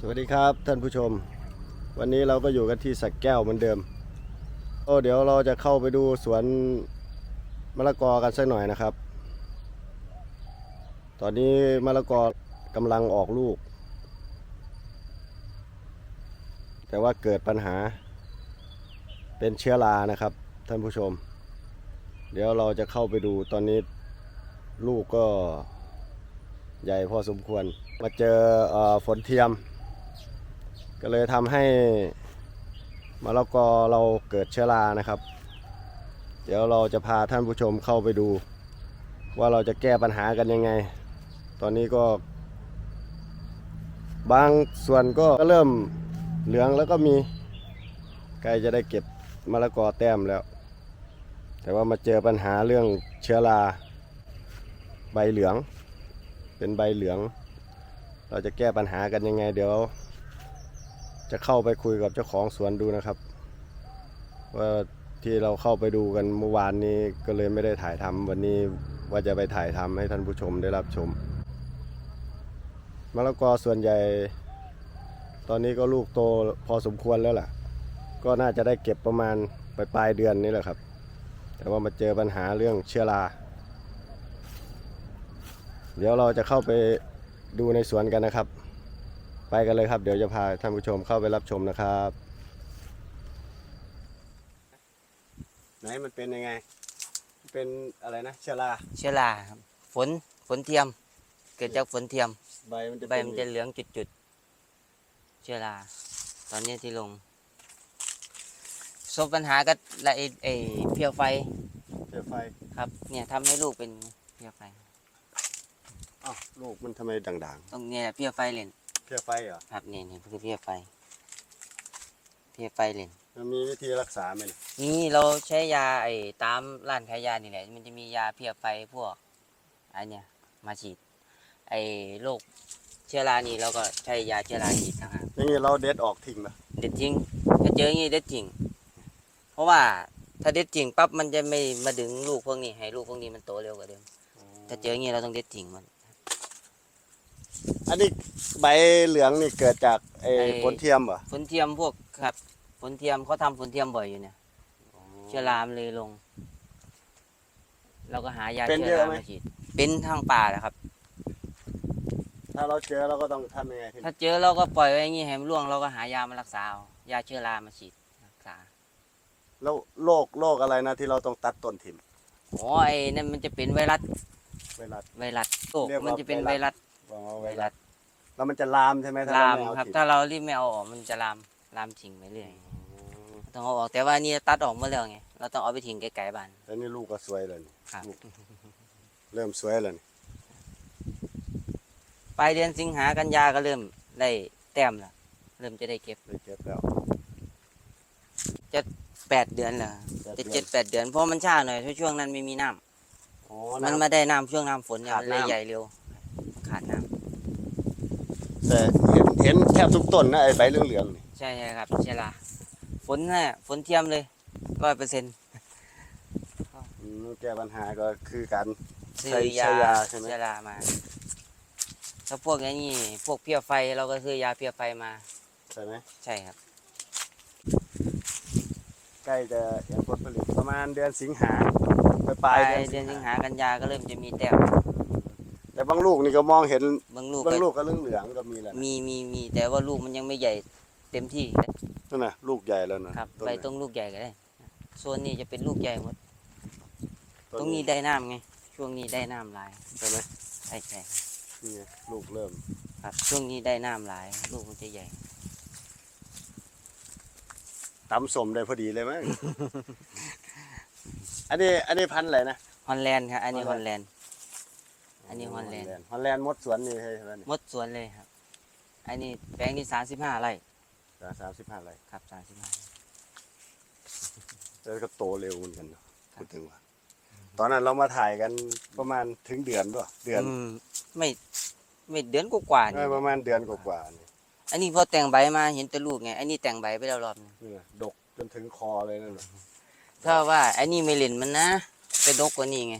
สวัสดีครับท่านผู้ชม วันนี้เราก็อยู่กันที่สักแก้วเหมือนเดิมโอ้เดี๋ยวเราจะเข้าไปดูสวนมะละกอกันสักหน่อยนะครับ ตอนนี้มะละกอกำลังออกลูก แต่ว่าเกิดปัญหาเป็นเชื้อรานะครับ ท่านผู้ชม เดี๋ยวเราจะเข้าไปดูตอนนี้ลูกก็ใหญ่พอสมควรมาเจออฝนเทียม ก็เลยทำให้มะละกอเราเกิดเชื้อรานะครับ เดี๋ยวเราจะพาท่านผู้ชมเข้าไปดู ว่าเราจะแก้ปัญหากันยังไง ตอนนี้ก็ บางส่วนก็เริ่มเหลืองแล้วก็มีใกล้จะได้เก็บมะละกอแต้มแล้ว แต่ว่ามาเจอปัญหาเรื่องเชื้อราใบเหลือง เป็นใบเหลือง เราจะแก้ปัญหากันยังไงเดี๋ยว จะเข้าไปคุยกับเจ้าของสวนดูนะครับ ว่าที่เราเข้าไปดูกันเมื่อวานนี้ก็เลยไม่ได้ถ่ายทำวันนี้ว่าจะไปถ่ายทำให้ท่านผู้ชมได้รับชมมะละกอส่วนใหญ่ ตอนนี้ก็ลูกโตพอสมควรแล้วล่ะ ก็น่าจะได้เก็บประมาณปลายปลายเดือนนี้แหละครับ แต่ว่ามาเจอปัญหาเรื่องเชื้อราเดี๋ยวเราจะเข้าไปดูในสวนกันนะครับ ไปกันเลยครับ เดี๋ยวจะพาท่านผู้ชมเข้าไปรับชมนะครับ ไหนมันเป็นยังไง เป็นอะไรนะเชื้อราเชื้อราครับฝนฝนเทียม เกิดจากฝนเทียม ใบมันจะใบเป็นมันจะเหลืองจุดๆเชื้อราตอนนี้ที่ลงประสบปัญหาก็ละไอไอเพียวไฟเชื้อไฟครับ เนี่ยทำให้ลูกเป็นเพียวไฟ อ้าวลูกมันทำไมด่างตรงเนี้ยเพียวไฟเลนๆ เชื้อไฟเหรอครับเนี่ยเนี่ยคือเพียวไฟเพียวไฟเลนมันมีวิธีรักษาไหมเนี่ยนี่เราใช้ยาไอ้ตามร้านขายยานี่แหละมันจะมียาเพียวไฟพวกอันเนี้ยมาฉีด ไอ้โรคเชื้อรานี่เราก็ใช้ยาเชื้อราฉีดนะครับอย่างนี้เราเด็ดออกทิ้งนะเด็ดจริงถ้าเจออย่างนี้เด็ดจริง เพราะว่าถ้าเด็ดจริงปั๊บมันจะไม่มาดึงลูกพวกนี้ให้ลูกพวกนี้มันโตเร็วกว่าเดิมถ้าเจออย่างนี้เราต้องเด็ดจริงมัน อันนี้ใบเหลืองนี่เกิดจากไอ้ไอ้ ผลเทียมเหรอฝนเทียมพวกครับฝนเทียมเขาทำฝนเทียมบ่อยอยู่เนี่ยเชื้อรามนเลยลง เราก็หายาเป็นเชื้เยออะราไหมมาฉีดเป็นทางป่าแหละครับ ถ้าเราเจอเราก็ต้องทำยังไงทีนี้ถ้าเจอเราก็ปล่อยไว้อย่างนี้ให้มันร่วงเราก็หายามารักษาเอายาเชื้อรามาฉีดรักษาแล้วโรคโรคอะไรนะที่เราต้องตัดต้นถิ่มอ๋อไอ้นั่นมันจะเป็นไวรัสเวลาไวรัสโรคเรียกว่ามันจะเป็นไวไวรัรัส ส อ๋อไวเวรัลาสแล้วมันจะลามใช่ไหมถ้าลามเไเอครับถิ่มถ้าเรารีบไม่เอาออกมันจะลามลามทิ้งไปเรื่อยต้องเอาออกแต่ว่านี่ตัดออกหมาแล้วไงเราต้องเอาไปทิ้งไกลๆบ้าน แล้วนี่ลูกก็สวยเลยนี่ครับ ลูกเริ่มสวยแล้วนี่ปลายเดือนสิงหากันยาก็เริ่มได้แต้มแล้วเริ่มจะได้เก็บได้เก็บแล้ว แปดเดือนแล้วแปดจะเดือน เจ็ดแปดเดือนเพราะมันช้าหน่อยเพราะช่วงนั้นไม่มีน้ำอ๋อมันน้ำมาได้น้ำช่วงน้ำฝนเนี่ยขาดมันเลยน้ำ ใหญ่เร็วมันขาดน้ำ แต่เห็นเห็นแทบทุกต้นนะไอ้ใบเหลืองๆนี่ใช่ใช่ครับเชลาฝนน่ะฝนเทียมเลยร้อยเปอร์เซ็นต์อืมแก้ปัญหาก็คือการ ซื้ใช้อใช้ยายาใช่ไหม เชลามาถ้าพวกไอ้นี้พวกเพี้ยไฟเราก็ซื้อยาเพี้ยไฟมา ใช่ไหมใช่ครับ ใกล้จะเห็นผลผลิตประมาณเดือนสิงหาปปลาลายยๆเดืเดืออนนสิสิงงหาหากันยาก็เริ่มจะมีแต้มแต่ บางลูกนี่ก็มองเห็นบางลูกบางก็ลูกก็เหลืองๆก็มีแหละมีมีมีแต่ว่าลูกมันยังไม่ใหญ่เต็มที่นั่นน่ะลูกใหญ่แล้วนะครับต้นใบไหนตรงลูกใหญ่ก็ได้โซนนี้จะเป็นลูกใหญ่หมดต้ตรงนี้ได้น้ำไง ช่วงนี้ได้น้ำหลายใช่ไหมใช่ใช่นี่ไงลูกเริ่มครับช่วงนี้ได้น้ำหลาย ลูกมันจะใหญ่ตำสมได้พอดีเลยมั้งอันนี้อันนี้พันธุ์อะไรนะฮอลแลนด์ครับอันนี้ฮฮออลลแลแลนนด์ด์ อันนี้ฮอลแลนด์ฮอลแลนด์มดสวนนี่ใช่ไหมนี่หมดสวนเลยครับ อันนี้แปลงนี้สามสิบห้าไร่สามสิบห้าไร่ครับสามสิบห้าแล้วก็โตเร็วเหมือนกันเนอะพูดถึงว่า ตอนนั้นเรามาถ่ายกันประมาณถึงเดือนป่ะเดือนไม่ไม่เดือนกว่าๆเอนี่อประมาณเดือนกว่าๆนี่อันนี้พอแต่งใบมาเห็นแต่ลูกไง อันนี้แต่งใบไปแล้วรอบหนึงนี่นะดกจนถึงคอเลยนั่นน่ะถ้าว่าอันนี้ไม่เล่นมันนะไปดกกว่านี้ไง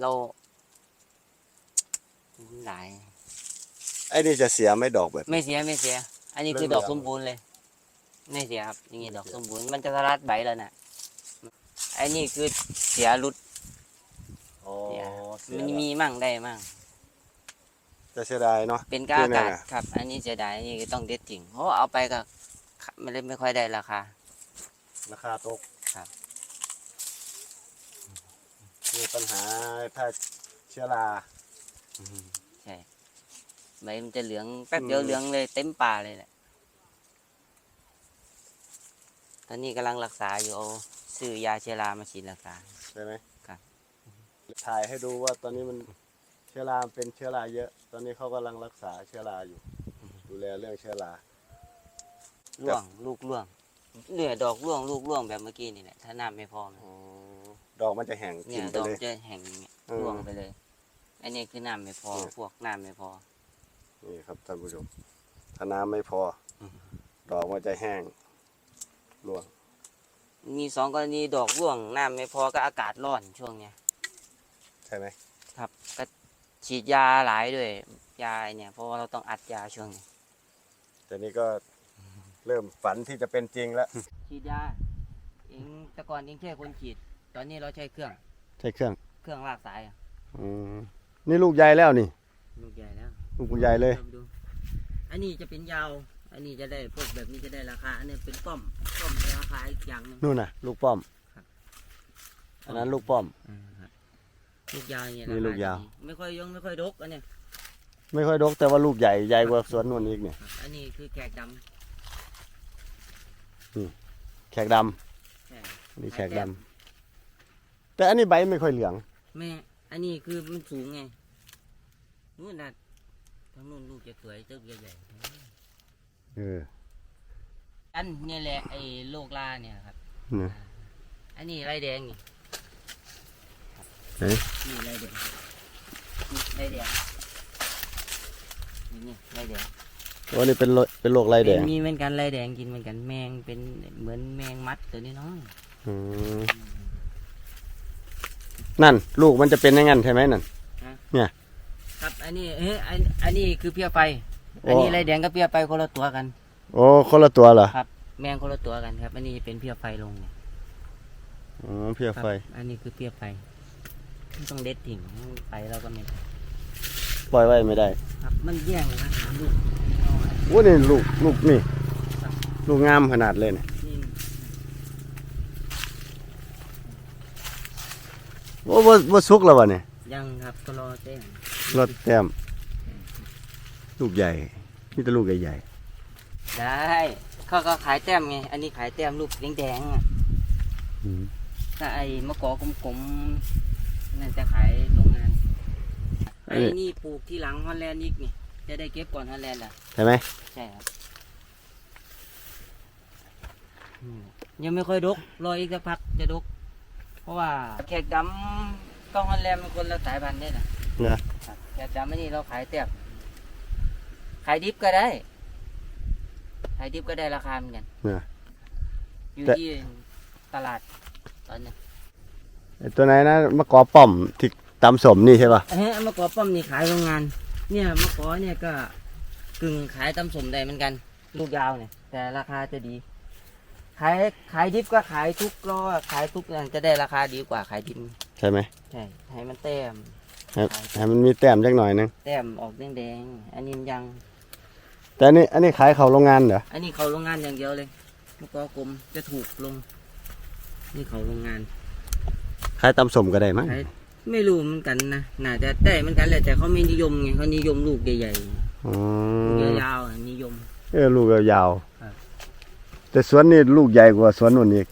เรา หลาย ไอ้นี่จะเสียไหม่ดอกแบบไม่เสียไม่เสีย อันนี้คือเหลืดองๆอกสมบูรณ์เลย ไม่เสียครับอย่างนี้ดอกสมบูรณ์มันจะสลัดใบแล้วน่ะไอ้นี่คือเสียรุดอ๋อเสียมันแล้วมีมั่งได้มั่ง จะเสียดายเนาะ เป็นก้าคืออากาศนั่นน่ะ ครับ อันนี้เสียดายอันนี่ต้องเด็ดจริงเพราะว่าเอาไปก็ไม่ได้ไม่ค่อยได้ราคา ราคาตกครับ มีปัญหาถ้าเชื้อรา ใช่ใบมันจะเหลืองแป๊บเดียวเหลืองเลยเต็มป่าเลยแหละตอนนี้กำลังรักษาอยู่เอาซื้อยาเชื้อรามาฉีดรักษา ใช่ไหมครับ ถ่ายให้ดูว่าตอนนี้มันเชื้อราเป็นเชื้อราเยอะ ตอนนี้เขากำลังรักษาเชื้อราอยู่ ดูแลเรื่องเชื้อราร่วงลูกร่วงเหลือดอกร่วงลูกร่วงแบบเมื่อกี้นี่แหละถ้าน้ำไม่พอมันอ๋อดอกมันจะแห้งเนี่กิยนไปดอกเลยจะแห้งอย่างเงี้ยเออร่วงไปเลย อันนี้คือน้ำไม่พอเนี่ยพวกน้ำไม่พอ นี่ครับท่านผู้ชม ถ้าน้ำไม่พออมดอกมันจะแห้งร่วง มีสองกรณีดอกร่วงน้ำไม่พอก็อากาศร้อนช่วงเนี้ย ใช่ไหมครับก็ฉีดยาหลายด้วย ยาไอ้เนี่ยเพราะว่าเราต้องอัดยาช่วงนี้แต่นี้ก็เริ่มฝันที่จะเป็นจริงแล้ว ฉีดยาเองแต่ก่อนเองแค่คนฉีด ตอนนี้เราใช้เครื่อง ใช่เครื่อง เครื่องลากสายอะอืม นี่ลูกใหญ่แล้วนี่ ลูกใหญ่แล้วลูกใหญ่เลยราไปดูอันนี้จะเป็นยาว อันนี้จะได้พวกแบบนี้จะได้ราคา อันนี้เป็นป้อม ป้อมได้ราคาอีกอย่างหนึง นู่นน่ะ ลูกป้อม ครับ อันนั้นลูกป้อม อ่าครับลูกยาวเนี่ยนี่ราคาลูกยาวดีไม่ค่อยยงไม่ค่อยดกอันเนี้ยไม่ค่อยดกแต่ว่าลูกใหญ่ใหญ่กว่าสวนนู่นอีกเนี่ยครับอันนี้คือแขกดแขกดำำใช่อันนี่แขกดำแต่อันนี้ใบไม่ค่อยเหลือง แม่ อันนี้คือมันสูงไง นู่นน่ะทั้งนู่นลูกจะสวยเจ้าใหญ่เออๆอันเนี่ยแหละไอ้โลกลาเนี่ยครับเนี่ยอันนี้ไรแดงนี่ไหนนี่ไรแดงนี่ไรแดงนี่นี่ไรแดงโอ้นี่เป็นโรเป็นโรคไรแดงเป็นมีเหมือนกันไรแดงกินเหมือนกันแมงเป็นเหมือนแมงมัดตัวนี้น้อยอืมนั่น ลูกมันจะเป็นอย่างนั้นใช่ไหมนั่น ครับอันนี้เฮ้ยอันอันนี้คือเพี้ยไฟโอ้อันนี้ไรแดงกับเพี้ยไฟคนละตัวกัน โอ้คนละตัวเหรอแมงคนละตัวกันครับ อันนี้เป็นเพี้ยไฟลงเนี่ยอ๋อเพียครับไฟอันนี้คือเพี้ยไฟต้องเด็ดทิ้งไปแล้วก็ไม่ได้ปล่อยไว้ไม่ได้ครับ มันแย่งอาหารลูกน้อยโอ้นี่ลูกลูกนี่ลูกงามขนาดเลยเนี่ยนี่โอ้บ่บ่สุกแล้ววะเนี่ยยังครับก็รอแจ้ง รถแต้มลูกใหญ่นี่แต่ลูกใหญ่ได้เขาก็ขายแต้มไงอันนี้ขายแต้มลูกแดงๆอะๆอืมถ้าไอ้มะกอกลมๆนั่นจะขายโรงงานอัไอ้นนี้นี่ปลูกที่หลังฮอลแลนด์อีกนี่จะได้เก็บก่อนฮอลแลนด์อะใช่ไหมใช่ครับอืมยังไม่ค่อยดกรออีกสักพักจะดก เพราะว่าแขกดำต้องฮอลแลนด์มันคนละสายพันธุ์ได้นะ นะ ครับแขกดำไม่นี่เราขายแต้มขายดิบก็ได้ ขายดิบก็ได้ราคาเหมือนกันนะอยู่แต่ ที่ตลาดตอนนี้ไอ้ตัวไหนนะมะกอป้อมที่ตำสมนี่ใช่ป่ะเฮ้ยมะกอกป้อมนี่ขายโรงงาน เนี่ยมะกอกเนี่ยก็กึ่งขายตำสมได้เหมือนกัน ลูกยาวเนี่ย แต่ราคาจะดี ขายขายดิบก็ขายทุกรอขายทุกอย่างจะได้ราคาดีกว่าขายดิบใช่ไหมใช่ให้มันแต้ม ให้ให้มันมีแต้มจักหน่อยนึงแต้มออกแดงๆอันนี้ยัง แต่อันนี้อันนี้ขายเข้าโรงงานเหรออันนี้เขาโรงงานอย่างเดียวเลยมะกอกลมจะถูกลง นี่เขาโรงงานขายตำสมก็ได้มั้งขายไม่รู้เหมือนกันนะน่าจะได้เหมือนกันแหละแต่เขาไม่นิยมไงเขานิยมลูกใหญ่อ๋อๆลูกยาวๆอะนิยม เออลูกยาวครับ ๆแต่สวนนี่ลูกใหญ่กว่าสวนนู่นอีก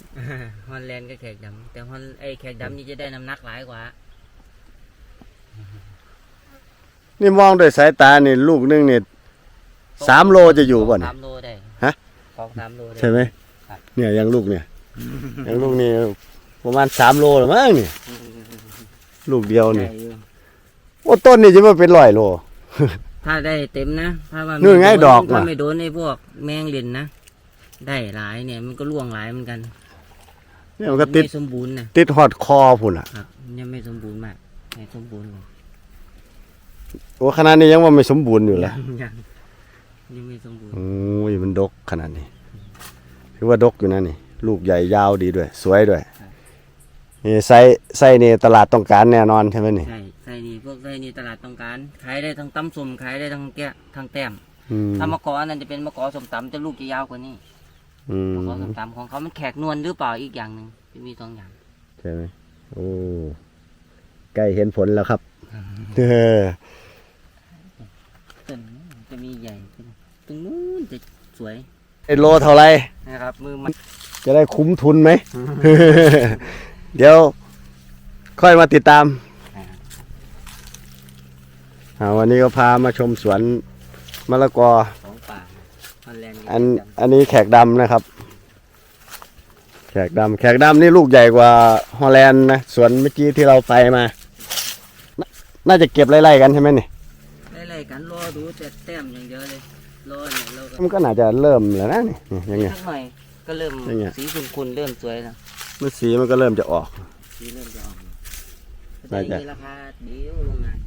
ฮอลแลนด์ก็แขกดำแต่ฮอลไอแขกดำนี่จะได้น้ำหนักหลายกว่า นี่มองด้วยสายตานี่ลูกหนึงนี่สามโลจะอยู่ป่ะสเนี่ยามโลได้ฮะ สองสามโลได้ ใช่ไหมครับ เนี่ยอยังลูกเนี่ยอยังลูกนี่ประมาณสามโลหรือมั้งนี่ลูกเดียวนี่ใหญ่อยู่โอ้ต้นนี่จะมาเป็นร้อยโล ถ้าได้เต็มนะถ้าว่านู่นไงม่โดอกถ้าน่ะไม่โดนไอ้พวกแมงเลียนนะ ได้หลายเนี่ยมันก็ล่วงหลายเหมือนกันเนี่ยมันก็ติดไม่สมบูรณ์นะติดหอดคอพุ่นอะ ครับ ยังไม่สมบูรณ์มากไม่สมบูรณ์เลย โอ้ขนาดนี้ยังว่าไม่สมบูรณ์อยู่ละยังยังไม่สมบูรณ์โอ้ยมันดกขนาดนี้ถือว่าดกอยู่นะนี่ ลูกใหญ่ยาวดีด้วย สวยด้วยนี่ไส้ไส้นี่ตลาดต้องการแน่นอนใช่ไหมนี่ใช่ไส้นี่พวกไส้นี่ตลาดต้องการขายได้ทั้งตำส้มขายได้ทั้งแกะทั้งแต้มอืมถ้ามะกออันนั้นจะเป็นมะกอสมตำแต่ลูกจะยาวกว่านี้อืมมะกอสมตำของเขามันแขกนวลหรือเปล่าอีกอย่างหนึ่งจะมีสองอย่างใช่ไหมโอ้ใกล้เห็นผลแล้วครับเออต้นนี้ จะมีใหญ่ขึ้นตรงนู้นจะสวยไอโลเท่าไหรนะครับ มือมันจะได้คุ้มทุนไหม เดี๋ยว ค่อยมาติดตามอ่าวันนี้ก็พามาชมสวนมะละกอ ของป่าฮอลแลนด์อันอันนี้แขกดำนะครับ แขกดำแขกดำนี่ลูกใหญ่กว่าฮอลแลนด์นะสวนเมื่อกี้ที่เราไปมานน่าจะเก็บไล่ๆกันใช่ไหมนี่ไล่ๆกันรอดูแต่แต้มอย่างเดียวเลยรอเนี่ยเราก็มันก็น่าจะเริ่มแล้วนะนี่นี่ยังไง สักหน่อยก็เริ่มยังไง สีคุณๆเริ่มสวยแล้วมันสีมันก็เริ่มจะออก สีเริ่มจะออกน่าจะแต่มีราคาดีอยู่โรงงาน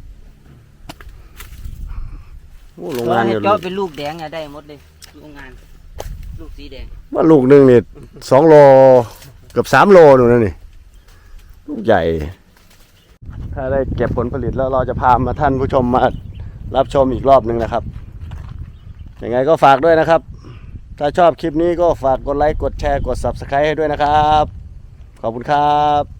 โอ้โรงตัวงานเห็เนี่ดยเจาะเป็นลูกแดงอะได้หมดเลยโรงงาน ลูกสีแดงว่าลูกหนึ่งนี่สองโลเกือบสามโลหนูนะนี่ ลูกใหญ่ ถ้าได้เก็บผลผลิตแล้วเราจะพามาท่านผู้ชมมา รับชมอีกรอบหนึ่งนะครับยังไงก็ฝากด้วยนะครับ ถ้าชอบคลิปนี้ก็ฝากกดไลค์กดแชร์กด Subscribe ให้ด้วยนะครับ ขอบคุณครับ